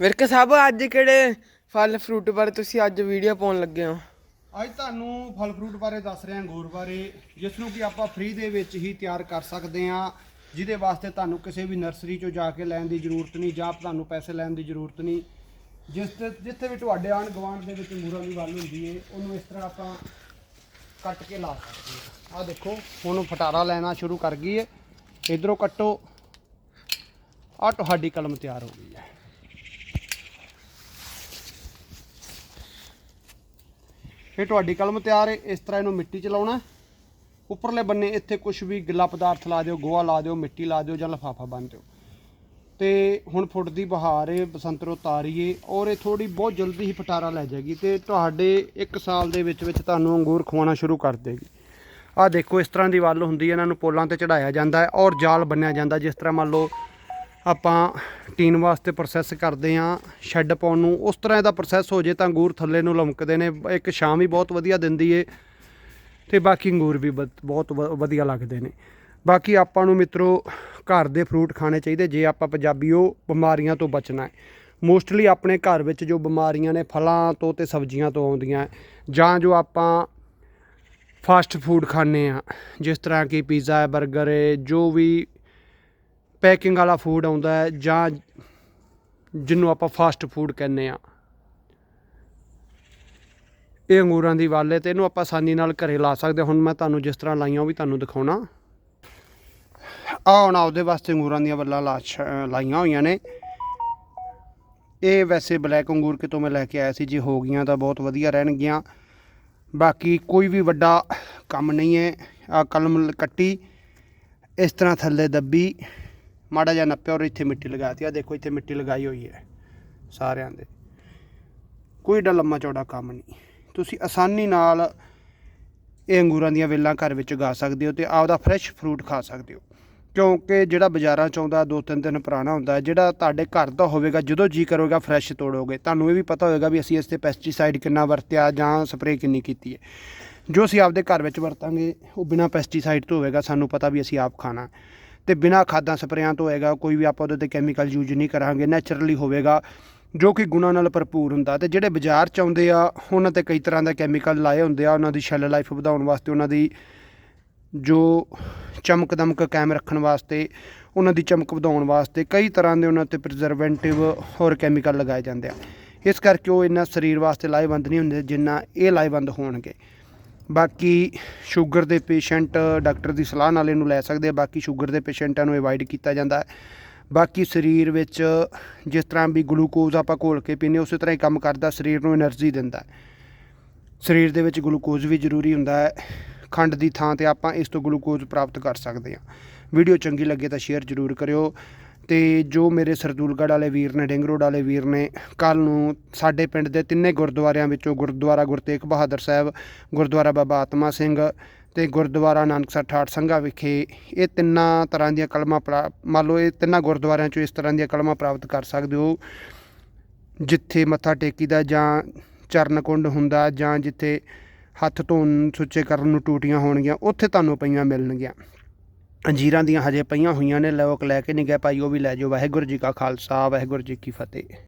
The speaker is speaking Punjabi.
ਵਿਰਕ ਸਾਹਿਬ ਅੱਜ ਕਿਹੜੇ ਫਲ ਫਰੂਟ ਬਾਰੇ ਤੁਸੀਂ ਅੱਜ ਵੀਡੀਓ ਪਾਉਣ ਲੱਗੇ ਹੋ? ਅੱਜ ਤੁਹਾਨੂੰ ਫਲ ਫਰੂਟ ਬਾਰੇ ਦੱਸ ਰਿਹਾ, ਅੰਗੂਰ ਬਾਰੇ ਜਿਸ ਨੂੰ ਕਿ ਆਪਾਂ ਫ੍ਰੀ ਦੇ ਵਿੱਚ ਹੀ ਤਿਆਰ ਕਰ ਸਕਦੇ ਹਾਂ, ਜਿਹਦੇ ਵਾਸਤੇ ਤੁਹਾਨੂੰ ਕਿਸੇ ਵੀ ਨਰਸਰੀ ਚੋਂ ਜਾ ਕੇ ਲੈਣ ਦੀ ਜ਼ਰੂਰਤ ਨਹੀਂ, ਜਾਂ ਤੁਹਾਨੂੰ ਪੈਸੇ ਲੈਣ ਦੀ ਜ਼ਰੂਰਤ ਨਹੀਂ। ਜਿਸ ਤੇ, ਜਿੱਥੇ ਵੀ ਤੁਹਾਡੇ ਆਣ ਗਵਾਂਢ ਦੇ ਵਿੱਚ ਅੰਗੂਰਾਂ ਦੀ ਵੱਲ ਹੁੰਦੀ ਏ, ਉਹਨੂੰ ਇਸ ਤਰ੍ਹਾਂ ਆਪਾਂ ਕੱਟ ਕੇ ਲਾ ਸਕਦੇ ਹਾਂ। ਆਹ ਦੇਖੋ, ਹੁਣ ਫਟਾਰਾ ਲੈਣਾ ਸ਼ੁਰੂ ਕਰ ਗਈ ਏ। ਇਧਰੋਂ ਕੱਟੋ। ਆਹ ਤੁਹਾਡੀ ਕਲਮ ਤਿਆਰ ਹੋ ਗਈ ਹੈ। ਇਹ ਤੁਹਾਡੀ ਕਲਮ ਤਿਆਰ ਹੈ, ਇਸ ਤਰ੍ਹਾਂ ਇਹਨੂੰ ਮਿੱਟੀ ਚ ਲਾਉਣਾ ਉੱਪਰਲੇ ਬੰਨੇ ਇੱਥੇ ਕੁਝ ਵੀ ਗਿੱਲਾ ਪਦਾਰਥ ਲਾ ਦਿਓ, ਗੋਹਾ ਲਾ ਦਿਓ, ਮਿੱਟੀ ਲਾ ਦਿਓ ਜਾਂ ਲਫਾਫਾ ਬੰਨ ਦਿਓ। ਤੇ ਹੁਣ ਫੁੱਟਦੀ ਬਹਾਰ ਹੈ, ਬਸੰਤ ਰੁੱਤ ਆ ਔਰ ਇਹ ਥੋੜੀ ਬਹੁਤ ਜਲਦੀ ਹੀ ਫਟਾਰਾ ਲੈ ਜਾਏਗੀ ਤੇ ਤੁਹਾਡੇ 1 ਸਾਲ ਦੇ ਵਿੱਚ ਵਿੱਚ ਤੁਹਾਨੂੰ ਅੰਗੂਰ ਖਵਾਉਣਾ ਸ਼ੁਰੂ ਕਰ ਦੇਗੀ। ਆਹ ਦੇਖੋ, ਇਸ ਤਰ੍ਹਾਂ ਦੀ ਵੱਲ ਹੁੰਦੀ ਹੈ, ਇਹਨਾਂ ਨੂੰ ਪੋਲਾਂ ਤੇ ਚੜਾਇਆ ਜਾਂਦਾ ਹੈ ਔਰ ਜਾਲ ਬੰਨਿਆ ਜਾਂਦਾ ਜਿਸ ਤਰ੍ਹਾਂ ਮੰਨ ਲਓ ਆਪਾਂ ਟੀਨ ਵਾਸਤੇ ਪ੍ਰੋਸੈਸ ਕਰਦੇ ਆ ਸ਼ੈੱਡ ਪਾਉਣ ਨੂੰ। ਉਸ ਤਰ੍ਹਾਂ ਇਹਦਾ ਪ੍ਰੋਸੈਸ ਹੋ ਜੇ ਤਾਂ ਅੰਗੂਰ ਥੱਲੇ ਨੂੰ ਲਮਕਦੇ ਨੇ। ਇੱਕ ਛਾਂ ਵੀ ਬਹੁਤ ਵਧੀਆ ਦਿੰਦੀ ਏ ਤੇ ਬਾਕੀ ਅੰਗੂਰ ਵੀ ਬਦ- ਬਹੁਤ ਵ- ਵਧੀਆ ਲੱਗਦੇ ਨੇ। ਬਾਕੀ ਆਪਾਂ ਨੂੰ ਮਿੱਤਰੋ, ਘਰ ਦੇ ਫਰੂਟ ਖਾਣੇ ਚਾਹੀਦੇ। ਜੇ ਆਪਾਂ ਪੰਜਾਬੀਓ ਬਿਮਾਰੀਆਂ ਤੋਂ ਬਚਣਾ ਹੈ। ਮੋਸਟਲੀ ਆਪਣੇ ਘਰ ਵਿੱਚ ਜੋ ਬਿਮਾਰੀਆਂ ਨੇ, ਫਲਾਂ ਤੋਂ ਤੇ ਸਬਜ਼ੀਆਂ ਤੋਂ ਆਉਂਦੀਆਂ ਜਾਂ ਜੋ ਆਪਾਂ ਫਾਸਟ ਫੂਡ ਖਾਂਦੇ ਆ ਜਿਸ ਤਰ੍ਹਾਂ ਕਿ ਪੀਜ਼ਾ ਹੈ 버ਗਰ ਹੈ ਜੋ ਵੀ ਪੈਕਿੰਗ ਵਾਲਾ ਫੂਡ ਆਉਂਦਾ ਹੈ ਜਾਂ ਜਿਹਨੂੰ ਆਪਾਂ ਫਾਸਟ ਫੂਡ ਕਹਿੰਦੇ ਆ ਇਹ ਅੰਗੂਰਾਂ ਦੀ ਵੱਲ ਹੈ ਤੇ ਇਹਨੂੰ ਆਪਾਂ ਆਸਾਨੀ ਨਾਲ ਘਰੇ ਲਾ ਸਕਦੇ ਹਾਂ। ਹੁਣ ਮੈਂ ਤੁਹਾਨੂੰ ਜਿਸ ਤਰ੍ਹਾਂ ਲਾਈਆਂ ਉਹ ਵੀ ਤੁਹਾਨੂੰ ਦਿਖਾਉਣਾ। ਆਹ ਹੁਣ ਆਪਦੇ ਵਾਸਤੇ ਅੰਗੂਰਾਂ ਦੀਆਂ ਵੱਲਾਂ ਲਾ ਛ- ਲਾਈਆਂ ਹੋਈਆਂ ਨੇ। ਇਹ ਵੈਸੇ ਬਲੈਕ ਅੰਗੂਰ ਕਿਤੋਂ ਮੈਂ ਲੈ ਕੇ ਆਇਆ ਸੀ, ਜੇ ਹੋ ਗਈਆਂ ਤਾਂ ਬਹੁਤ ਵਧੀਆ ਰਹਿਣਗੀਆਂ। ਬਾਕੀ ਕੋਈ ਵੀ ਵੱਡਾ ਕੰਮ ਨਹੀਂ ਹੈ। ਆ ਕਲਮ ਕੱਟੀ, ਇਸ ਤਰ੍ਹਾਂ ਥੱਲੇ ਦੱਬੀ। ਮਾੜਾ ਜਿਹਾ ਨੱਪਿਆ ਔਰ ਇੱਥੇ ਮਿੱਟੀ ਲਗਾਤੀ। ਆ ਦੇਖੋ, ਇੱਥੇ ਮਿੱਟੀ ਲਗਾਈ ਹੋਈ ਹੈ ਸਾਰਿਆਂ ਦੇ। ਕੋਈ ਏਡਾ ਲੰਮਾ ਚੌੜਾ ਕੰਮ ਨਹੀਂ। ਤੁਸੀਂ ਆਸਾਨੀ ਨਾਲ ਇਹ ਅੰਗੂਰਾਂ ਦੀਆਂ ਵੇਲਾਂ ਘਰ ਵਿੱਚ ਉਗਾ ਸਕਦੇ ਹੋ ਤੇ ਆਪਦਾ ਫਰੈਸ਼ ਫਰੂਟ ਖਾ ਸਕਦੇ ਹੋ। ਕਿਉਂਕਿ ਜਿਹੜਾ ਬਾਜ਼ਾਰਾਂ ਚ ਆਉਂਦਾ, ਦੋ ਤਿੰਨ ਦਿਨ ਪੁਰਾਣਾ ਹੁੰਦਾ ਜਿਹੜਾ ਤੁਹਾਡੇ ਘਰ ਦਾ ਹੋਵੇਗਾ, ਜਦੋਂ ਜੀ ਕਰੋਗਾ ਫਰੈਸ਼ ਤੋੜੋਗੇ। ਤੁਹਾਨੂੰ ਇਹ ਵੀ ਪਤਾ ਹੋਵੇਗਾ ਵੀ ਅਸੀਂ ਇਸ ਤੇ ਪੈਸਟੀਸਾਈਡ ਕਿੰਨਾ ਵਰਤਿਆ ਜਾਂ ਸਪਰੇਅ ਕਿੰਨੀ ਕੀਤੀ ਹੈ। ਜੋ ਅਸੀਂ ਆਪਦੇ ਘਰ ਵਿੱਚ ਵਰਤਾਂਗੇ, ਉਹ ਬਿਨਾਂ ਪੈਸਟੀਸਾਈਡ ਤੋਂ ਹੋਵੇਗਾ, ਸਾਨੂੰ ਪਤਾ ਵੀ ਅਸੀਂ ਆਪ ਖਾਣਾ ਤੇ ਬਿਨਾਂ ਖਾਦਾਂ ਸਪਰੇਆਂ ਤੋਂ ਹੋਏਗਾ, ਕੋਈ ਵੀ ਆਪਾਂ ਉਹਦੇ ਤੇ ਕੈਮੀਕਲ ਯੂਜ਼ ਨਹੀਂ ਕਰਾਂਗੇ ਨੈਚੁਰਲੀ ਹੋਵੇਗਾ, ਜੋ ਕਿ ਗੁਣਾਂ ਨਾਲ ਭਰਪੂਰ ਹੁੰਦਾ। ਤੇ ਜਿਹੜੇ ਬਾਜ਼ਾਰ ਚ ਆਉਂਦੇ ਆ, ਉਹਨਾਂ ਤੇ ਕਈ ਤਰ੍ਹਾਂ ਦਾ ਕੈਮੀਕਲ ਲਾਏ ਹੁੰਦੇ ਆ, ਉਹਨਾਂ ਦੀ ਸ਼ੈਲ ਲਾਈਫ ਵਧਾਉਣ ਵਾਸਤੇ, ਉਹਨਾਂ ਦੀ ਜੋ ਚਮਕ ਦਮਕ ਕਾਇਮ ਰੱਖਣ ਵਾਸਤੇ, ਉਹਨਾਂ ਦੀ ਚਮਕ ਵਧਾਉਣ ਵਾਸਤੇ ਕਈ ਤਰ੍ਹਾਂ ਦੇ ਉਹਨਾਂ ਤੇ ਪ੍ਰੀਜ਼ਰਵੇਟਿਵ ਹੋਰ ਕੈਮੀਕਲ ਲਗਾਏ ਜਾਂਦੇ ਆ। ਇਸ ਕਰਕੇ ਉਹ ਇੰਨਾ ਸਰੀਰ ਵਾਸਤੇ ਲਾਹੇਵੰਦ ਨਹੀਂ ਹੁੰਦੇ ਜਿੰਨਾ ਇਹ ਲਾਹੇਵੰਦ ਹੋਣਗੇ। ਬਾਕੀ ਸ਼ੂਗਰ ਦੇ ਪੇਸ਼ੈਂਟ ਡਾਕਟਰ ਦੀ ਸਲਾਹ ਨਾਲ ਇਹਨੂੰ ਲੈ ਸਕਦੇ ਆ, ਬਾਕੀ ਸ਼ੂਗਰ ਦੇ ਪੇਸ਼ੈਂਟਾਂ ਨੂੰ ਅਵਾਇਡ ਕੀਤਾ ਜਾਂਦਾ ਹੈ। ਬਾਕੀ ਸਰੀਰ ਵਿੱਚ ਜਿਸ ਤਰ੍ਹਾਂ ਵੀ ਗਲੂਕੋਜ਼ ਆਪਾਂ ਘੋਲ ਕੇ ਪੀਨੇ ਉਸੇ ਤਰ੍ਹਾਂ ਹੀ ਕੰਮ ਕਰਦਾ, ਸਰੀਰ ਨੂੰ એનર્ਜੀ ਦਿੰਦਾ ਸਰੀਰ ਦੇ ਵਿੱਚ ਗਲੂਕੋਜ਼ ਵੀ ਜ਼ਰੂਰੀ ਹੁੰਦਾ ਹੈ। ਖੰਡ ਦੀ ਥਾਂ ਤੇ ਆਪਾਂ ਇਸ ਤੋਂ ਗਲੂਕੋਜ਼ ਪ੍ਰਾਪਤ ਕਰ ਸਕਦੇ ਹਾਂ। ਵੀਡੀਓ ਚੰਗੀ ਲੱਗੇ ਤਾਂ ਸ਼ੇਅਰ ਜ਼ਰੂਰ ਕਰਿਓ। ਤੇ ਜੋ ਮੇਰੇ ਸਰਦੂਲਗੜ੍ਹ ਵਾਲੇ ਵੀਰ ਨੇ ਡਿੰਗ ਰੋਡ ਵਾਲੇ ਵੀਰ ਨੇ ਕੱਲ ਨੂੰ ਸਾਡੇ ਪਿੰਡ ਦੇ ਤਿੰਨੇ ਗੁਰਦੁਆਰਿਆਂ ਵਿੱਚੋਂ ਗੁਰਦੁਆਰਾ ਗੁਰਤੇਗ ਬਹਾਦਰ ਸਾਹਿਬ, ਗੁਰਦੁਆਰਾ ਬਾਬਾ ਆਤਮਾ ਸਿੰਘ ਤੇ ਗੁਰਦੁਆਰਾ ਨਾਨਕਸਰ ਠਾਠ ਸੰਘਾ ਵਿਖੇ ਇਹ ਤਿੰਨਾਂ ਤਰ੍ਹਾਂ ਦੀਆਂ ਕਲਮਾਂ ਪ੍ਰਾ- ਮੰਨ ਲਓ ਇਹ ਤਿੰਨਾਂ ਗੁਰਦੁਆਰਿਆਂ ਚੋਂ ਇਸ ਤਰ੍ਹਾਂ ਦੀਆਂ ਕਲਮਾਂ ਪ੍ਰਾਪਤ ਕਰ ਸਕਦੇ ਹੋ, ਜਿੱਥੇ ਮੱਥਾ ਟੇਕੀਦਾ ਜਾਂ ਚਰਨ ਕੁੰਡ ਹੁੰਦਾ ਜਾਂ ਜਿੱਥੇ ਹੱਥ ਧੋਣ ਸੁੱਚੇ ਕਰਨ ਨੂੰ ਟੂਟੀਆਂ ਹੋਣਗੀਆਂ, ਉੱਥੇ ਤੁਹਾਨੂੰ ਪਈਆਂ ਮਿਲਣਗੀਆਂ। ਅੰਜੀਰਾਂ ਦੀਆਂ ਹਜੇ ਪਈਆਂ ਹੋਈਆਂ ਨੇ ਲੋਕ ਲੈ ਕੇ ਨਹੀਂ ਗਏ ਭਾਈ ਉਹ ਵੀ ਲੈ ਜਾਓ। ਵਾਹਿਗੁਰੂ ਜੀ ਕਾ ਖਾਲਸਾ, ਵਾਹਿਗੁਰੂ ਜੀ ਕੀ ਫਤਿਹ।